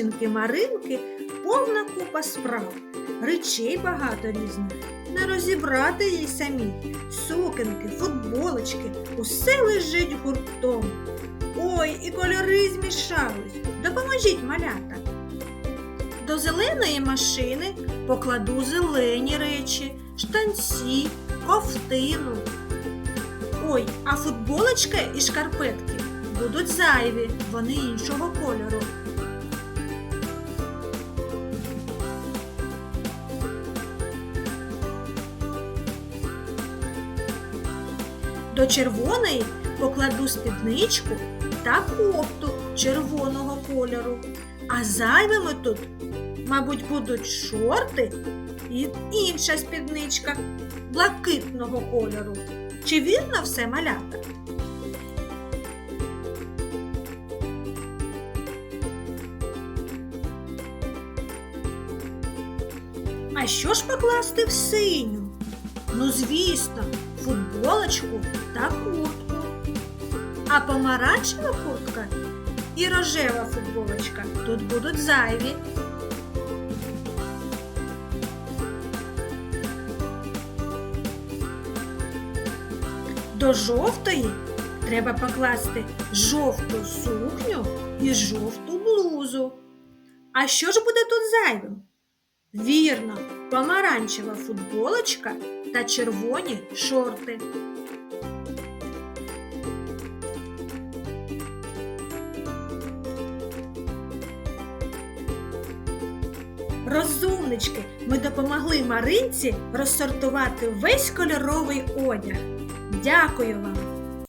сумочки Маринки повна купа справ. Речей багато різних. Не розібрати їй самі. Сукенки, футболочки, усе лежить гуртом. Ой, і кольори змішались. Допоможіть малята. До зеленої машини покладу зелені речі, штанці, ковтину. Ой, а футболочка і шкарпетки будуть зайві, вони іншого кольору. До червоної покладу спідничку та кофту червоного кольору. А зайвими тут, мабуть, будуть шорти і інша спідничка блакитного кольору. Чи вірно все малята? А що ж покласти в синю? Ну, звісно, футболочку та куртку. А помаранчева куртка і рожева футболочка тут будуть зайві. До жовтої треба покласти жовту сукню і жовту блузу. А що ж буде тут зайвим? Вірно, помаранчева футболочка та червоні шорти. Розумнички, ми допомогли Маринці розсортувати весь кольоровий одяг. Дякую вам!